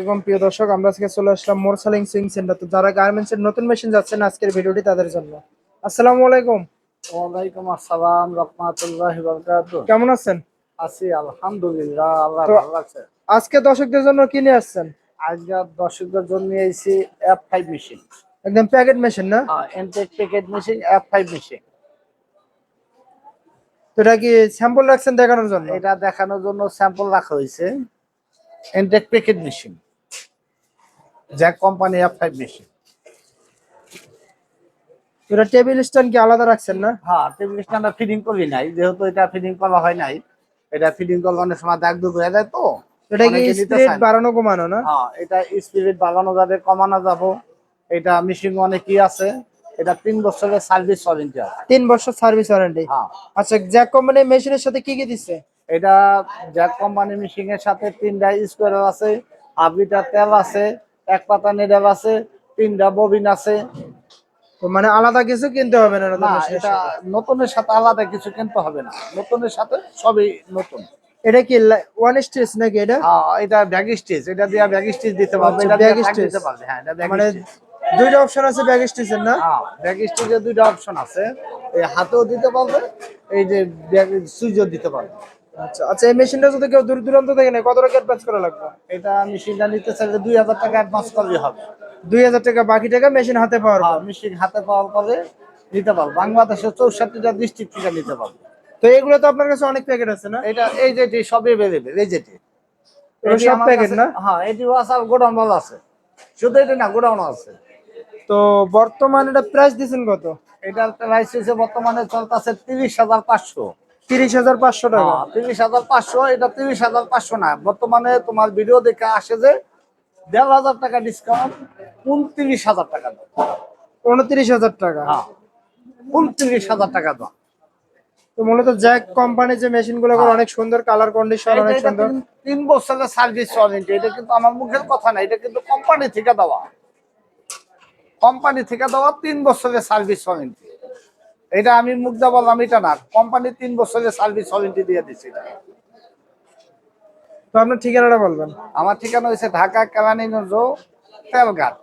এবং প্রিয় দর্শক আমরা আজকে চলে আসলাম মোরসালিং সুইং সেন্টার। তো যারা গার্মেন্টস এর নতুন মেশিন যাচ্ছেন আজকের ভিডিওটি তাদের জন্য। আসসালামু আলাইকুম। ওয়ালাইকুম আসসালাম রহমাতুল্লাহি বারাকাতু কেমন আছেন? আছি আলহামদুলিল্লাহ আল্লাহ ভালো আছে। আজকে দর্শকদের জন্য কি নিয়ে আসছেন? আজকে দর্শকদের জন্য এসেছি এফ ফাইভ মেশিন একদম প্যাকেট মেশিন না? Entech packet machine F five machine তো এটা কি স্যাম্পল রাখছেন দেখানোর জন্য? এটা দেখানোর জন্য স্যাম্পল রাখা হয়েছে। Entech packet machine Jack company F five machine এটা টেবিল স্ট্যান্ড কি আলাদা রাখছেন না? হ্যাঁ টেবিল স্ট্যান্ডটা ফিডিং করি নাই যেহেতু এটা ফিডিং করা হয় নাই এটা ফিডিং করলে অনেক সময় দাগ দুগ হয়ে যায় তো। এটা কি অনেকে না। বাড়ানো কমানো না? হ্যাঁ এটা স্পিরিট বাড়ানো যাবে কমানো যাব। এটা মিশিং কি আছে। এটা তিন বছরের সার্ভিস ওয়ারেন্টি আছে। তিন বছর সার্ভিস ওয়ারেন্টি হ্যাঁ। আচ্ছা জ্যাক কোম্পানির মেশিনের সাথে কি কি দিচ্ছে এটা জ্যাক কোম্পানি মিশিং এর সাথে তিনটা স্কোয়ার আছে হাফ লিটার তেল আছে এক পাতা নেডাল আছে তিনটা ববিন আছে। মানে আলাদা কিছু কিনতে হবে না এটা নতুনের সাথে আলাদা কিছু কিনতে হবে না। নতুনের সাথে সবই নতুন। এটা কি ওয়ান স্টেজ নাকি এটা? হ্যাঁ এটা ব্যাগ স্টিচ এটা দিয়ে ব্যাগ স্টিচ দিতে পারবে আচ্ছা, এটা tag stitch। দিতে পারবে হ্যাঁ এটা ব্যাগ মানে দুইটা অপশন আছে ব্যাগ স্টেজের না? ব্যাগ স্টিচের দুইটা অপশন আছে। এই হাতেও দিতে পারবে এই যে ব্যাগ সুইচও দিতে পারবে। আচ্ছা আচ্ছা এই মেশিনটা যদি কেউ দূর দূরান্ত থেকে নেয় কত টাকা অ্যাডভান্স করা লাগবে? এটা মেশিনটা নিতে চাইলে দুই হাজার টাকা অ্যাডভান্স করলে হবে। দুই হাজার টাকা বাকি টাকা মেশিন হাতে পাওয়ার হ্যাঁ পর। মেশিন হাতে পাওয়ার পরে নিতে পারবে। বাংলাদেশের চৌষট্টিটা ডিস্ট্রিক্ট থেকে নিতে পারবে। তো এগুলো তো আপনার কাছে অনেক প্যাকেট আছে না? এটা এই যেটি সবই এভেলেবেল এই যেটি। সব প্যাকেট না? হ্যাঁ এটি আছে আর গোডাউন ভালো আছে। শুধু এটি না গোডাউন আছে। তো বর্তমানে এটা প্রাইস দিচ্ছেন কত? এটার প্রাইস হচ্ছে বর্তমানে চলতেছে তিরিশ হাজার পাঁচশো। তিরিশ হাজার পাঁচশো টাকা। তিরিশ হাজার পাঁচশো এটা তিরিশ হাজার পাঁচশো না। বর্তমানে তোমার ভিডিও দেখে আসে যে দেড় হাজার টাকা ডিসকাউন্ট উনত্রিশ হাজার টাকা উনত্রিশ হাজার টাকা। হ্যাঁ উনত্রিশ হাজার টাকা দাম তো মূলত জ্যাক কোম্পানি যে মেশিনগুলো করে অনেক সুন্দর কালার কন্ডিশন অনেক সুন্দর। তিন- তিন বছরের সার্ভিস ওয়ারেন্টি এটা কিন্তু আমার মুখের কথা না এটা কিন্তু কোম্পানি থেকে দেওয়া। কোম্পানি থেকে দেওয়া তিন বছরের সার্ভিস ওয়ারেন্টি এটা আমি দিয়ে বললাম এটা না। কোম্পানি তিন বছরের সার্ভিস ওয়ারেন্টি দিয়ে দিচ্ছে এটা। তো আপনার ঠিকানাটা বলবেন। আমার ঠিকানা হয়েছে ঢাকা কেরানীগঞ্জ তেলঘাট।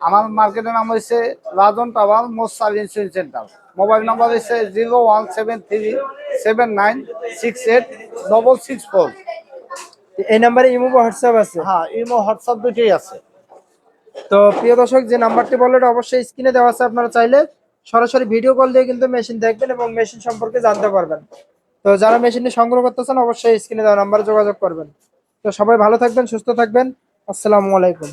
আমার মার্কেটের নাম হয়েছে রাজন টাওয়ার মোসার ইন্স্যুরেন্স সেন্টার মোবাইল নাম্বার হয়েছে zero one seven three seven nine six eight double six four. এই নাম্বারে ইমো হোয়াটসঅ্যাপ আছে? হ্যাঁ ইমো হোয়াটসঅ্যাপ দুটোই আছে। তো প্রিয় দর্শক যে নাম্বারটি বলল এটা অবশ্যই স্ক্রিনে দেওয়া আছে আপনারা চাইলে সরাসরি ভিডিও কল দিয়ে কিন্তু মেশিন দেখবেন এবং মেশিন সম্পর্কে জানতে পারবেন। তো যারা মেশিনটি সংগ্রহ করতেছেন, অবশ্যই স্ক্রিনে দেওয়া নাম্বারে যোগাযোগ করবেন। তো সবাই ভালো থাকবেন, সুস্থ থাকবেন। আসসালামু আলাইকুম।